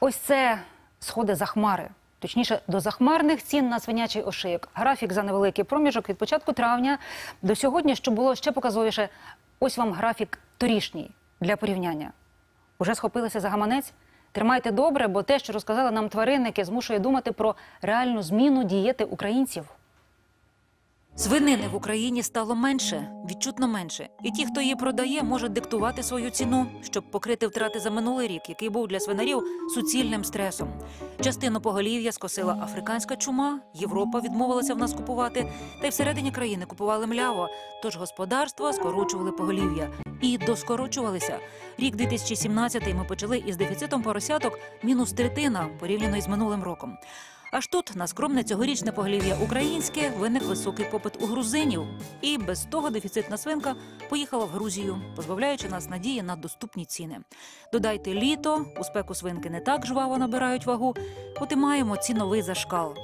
Ось це сходи за хмари. Точніше, до захмарних цін на свинячий ошик. Графік за невеликий проміжок від початку травня до сьогодні, що було ще показовіше. Ось вам графік торішній для порівняння. Уже схопилися за гаманець? Тримайте добре, бо те, що розказали нам тваринники, змушує думати про реальну зміну дієти українців. Свинини в Україні стало менше, відчутно менше. І ті, хто її продає, можуть диктувати свою ціну, щоб покрити втрати за минулий рік, який був для свинарів суцільним стресом. Частину поголів'я скосила африканська чума, Європа відмовилася в нас купувати, та й всередині країни купували мляво. Тож господарства скорочували поголів'я і доскорочувалися. Рік 2017 ми почали із дефіцитом поросяток мінус третина порівняно із минулим роком. Аж тут на скромне цьогорічне поголів'я українське виник високий попит у грузинів, і без того дефіцитна свинка поїхала в Грузію, позбавляючи нас надії на доступні ціни. Додайте літо, у спеку свинки не так жваво набирають вагу. От і маємо ціновий зашкал.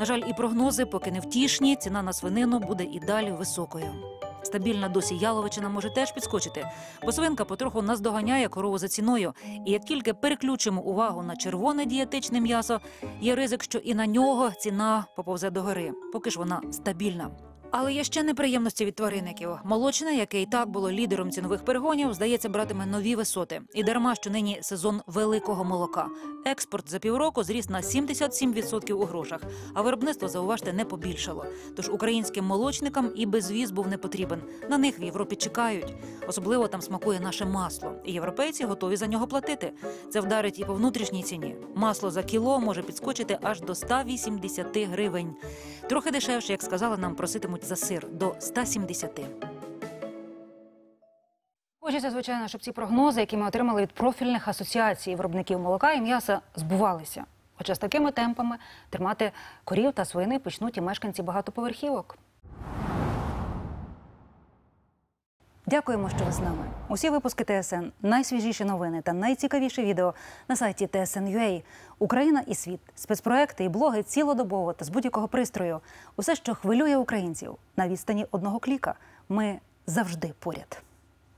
На жаль, і прогнози поки не втішні. Ціна на свинину буде і далі високою. Стабільна досі яловичина може теж підскочити, бо свинка потроху наздоганяє корову за ціною. І як тільки переключимо увагу на червоне дієтичне м'ясо, є ризик, що і на нього ціна поповзе догори, поки ж вона стабільна. Але є ще неприємності від тваринників. Молочне, яке і так було лідером цінових перегонів, здається, братиме нові висоти. І дарма, що нині сезон великого молока. Експорт за півроку зріс на 77% у грошах, а виробництво, зауважте, не побільшало. Тож українським молочникам і безвіз був не потрібен. На них в Європі чекають. Особливо там смакує наше масло. І європейці готові за нього платити. Це вдарить і по внутрішній ціні. Масло за кіло може підскочити аж до 180 гривень. Трохи дешевше, як сказали, нам проситимуть за сир до 170. Хочеться, звичайно, щоб ці прогнози, які ми отримали від профільних асоціацій виробників молока і м'яса, збувалися. Хоча з такими темпами тримати корів та свини почнуть і мешканці багатоповерхівок. Дякуємо, що ви з нами. Усі випуски ТСН, найсвіжіші новини та найцікавіші відео на сайті TSN.ua. Україна і світ, спецпроекти і блоги цілодобово та з будь-якого пристрою. Усе, що хвилює українців на відстані одного кліка. Ми завжди поряд.